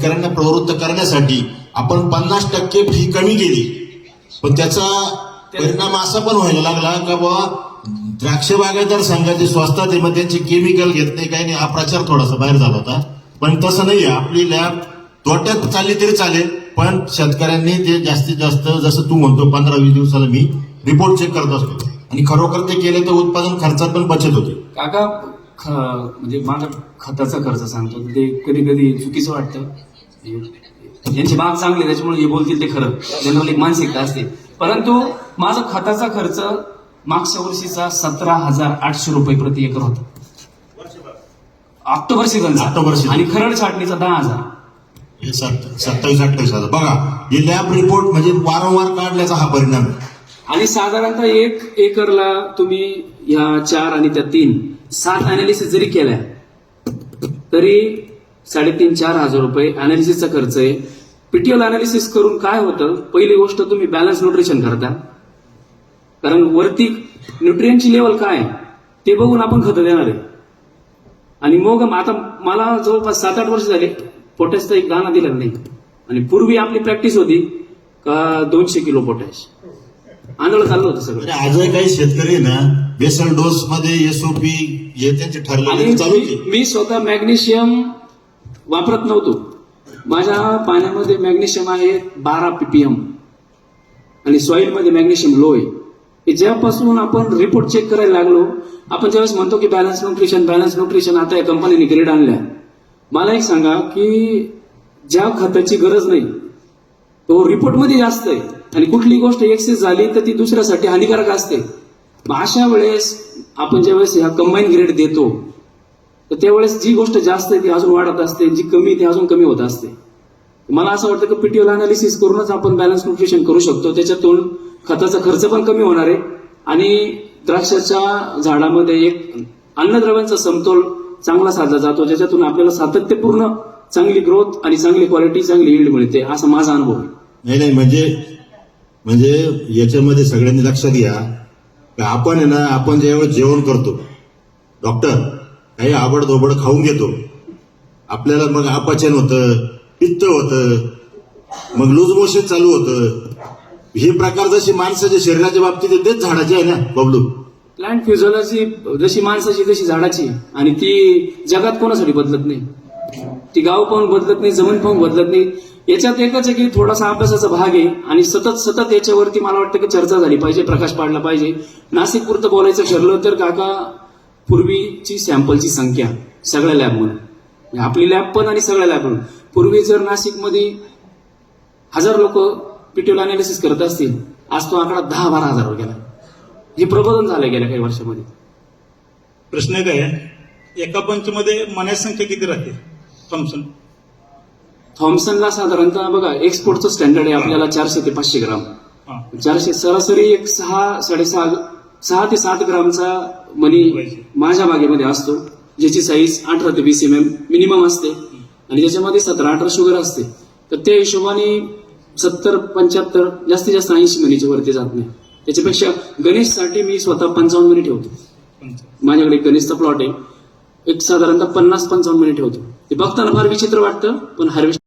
शेतकऱ्यांना प्रवृत्त करण्यासाठी आपण पन्नास टक्के फी कमी केली. पण त्याचा परिणाम असा पण व्हायला लागला का बाबा द्राक्ष बागायतदार संघाचे स्वस्तात मग त्यांचे केमिकल घेत नाही काही नाही हा प्रचार थोडासा बाहेर झाला होता. पण तसं नाही आहे आपली लॅब तोट्यात चालली तरी चालेल पण शेतकऱ्यांनी ते जास्तीत जास्त जसं तू म्हणतो पंधरा वीस दिवसाला मी रिपोर्ट चेक करत असतो. आणि खरोखर ते केले तर उत्पादन खर्चात पण बचत होते. काका ख म्हणजे माझा खताचा खर्च सांगतो ते कधी कधी चुकीचं वाटतं. यांची बाग चांगली त्याच्यामुळे हे बोलतील ते खरं. जनरल एक मानसिकता असते. परंतु माझा खताचा खर्च मागच्या वर्षीचा सतरा हजार आठशे रुपये प्रति एकर होता. ऑक्टोबर सीझनचा ऑक्टोबर season. आणि खरड छाटणीचा दहा हजार. हे सत्त- सत्तावीस अठ्ठावीस हजार. बघा हे लॅब रिपोर्ट म्हणजे वारंवार काढल्याचा हा परिणाम आहे. आणि साधारणतः एक एकरला तुम्ही ह्या चार आणि त्या तीन सात अनालिसिस जरी केल्या तरी साडेतीन चार हजार रुपये अनालिसिसचा खर्च आहे. पीटीएल अनालिसिस करून काय होतं? पहिली गोष्ट तुम्ही बॅलन्स न्यूट्रिशन करता. कारण वरती न्यूट्रियनची लेवल काय ते बघून आपण खतं देणार आहे. आणि मग आता मला जवळपास सात आठ वर्ष झाले. पोटॅशचा एक दाना दिलेला नाही. आणि पूर्वी आपली प्रॅक्टिस होती का दोनशे किलो पोटॅश. आंधळ चाललं होतं सगळं. म्हणजे आजही काही शेतकरी ना बेसल डोस मध्ये एसओपी हे त्यांचे मी- मी स्वतः मॅग्नेशियम वापरत नव्हतो. माझ्या पाण्यामध्ये मॅग्नेशियम आहे बारा पीपीएम. आणि सॉईलमध्ये मॅग्नेशियम लो आहे. हे जेव्हापासून आपण रिपोर्ट चेक करायला लागलो आपण ज्यावेळेस म्हणतो की बॅलन्स न्यूट्रिशन बॅलन्स न्यूट्रिशन आता या कंपनीने ग्रेड आणल्या. मला एक सांगा की ज्या खताची गरज नाही तो रिपोर्टमध्ये जास्त आहे. आणि कुठली गोष्ट एक्सेस झाली तर ती दुसऱ्यासाठी हानिकारक असते. अशा वेळेस आपण ज्यावेळेस ह्या कंबाईन ग्रेड देतो तर त्यावेळेस जी गोष्ट जास्त आहे ती अजून वाढत असते जी कमी ती अजून कमी होत असते. मला असं वाटतं की पीटीओल अनालिसिस करूनच आपण बॅलन्स न्यूट्रिशन करू शकतो. त्याच्यातून खताचा खर्च पण कमी होणार आहे. आणि द्राक्षाच्या झाडामध्ये एक अन्नद्रव्यांचा समतोल चांगला साधला जातो. ज्याच्यातून आपल्याला सातत्यपूर्ण चांगली ग्रोथ आणि चांगली क्वालिटी चांगली यील्ड मिळते असा माझा अनुभव आहे. नाही नाही म्हणजे म्हणजे याच्यामध्ये सगळ्यांनी लक्षात घ्या की आपण आहे ना आपण ज्यावेळेस जेवण करतो डॉक्टर काही आबडधोबड खाऊन घेतो. आपल्याला मग अपचन होतं पित्त होतं मग लूज मोशन चालू होतं. हे प्रकार जशी माणसाच्या शरीराच्या बाबतीत आहे, तेच झाडाचे आहे ना बबलू? प्लांट फिजिओलॉजी जशी माणसाची तशी झाडाची. आणि ती जगात कोणासाठी बदलत नाही? ती गाव पाहून बदलत नाही जमीन पाहून बदलत नाही. याच्यात एकच आहे की थोडासा अभ्यासाचा भाग आहे आणि सतत सतत याच्यावरती मला वाटतं की चर्चा झाली पाहिजे प्रकाश पाडला पाहिजे. नाशिक पुरतं बोलायचं ठरलं तर काका पूर्वीची सॅम्पलची संख्या सगळ्या लॅबमध्ये आपली लॅब पण आणि सगळ्या लॅब पण पूर्वी जर नाशिकमध्ये हजार लोक पीटीओल अनालिसिस करत असतील आज तो आकडा दहा बारा हजारवर गेला. हे प्रबोधन झालं गेल्या काही वर्षामध्ये. प्रश्न काय आहे एका पंचमध्ये मण्याची संख्या किती राहते? थॉम्सन थॉम्सनला साधारणतः बघा एक्सपोर्टचं स्टँडर्ड आहे आपल्याला चारशे ते पाचशे ग्राम. चारशे सरासरी एक सहा साडेसहा सहा ते सात ग्रामचा मनी माझ्या बागेमध्ये असतो ज्याची साईज अठरा ते वीस एम एम मिनिमम असते. आणि ज्याच्यामध्ये सतरा अठरा शुगर असते. तर त्या हिशोबाने सत्तर पंच्याहत्तर जास्तीत जास्त ऐंशी मिनीच्या वरती जात नाही. त्याच्यापेक्षा गणेशसाठी मी स्वतः पंचावन्न मिनिट ठेवतो. माझ्याकडे गणेशचा प्लॉट आहे. एक साधारणतः पन्नास पंचावन्न मिनिट ठेवतो. ते बघताना फार विचित्र वाटतं पण हार्वेस्ट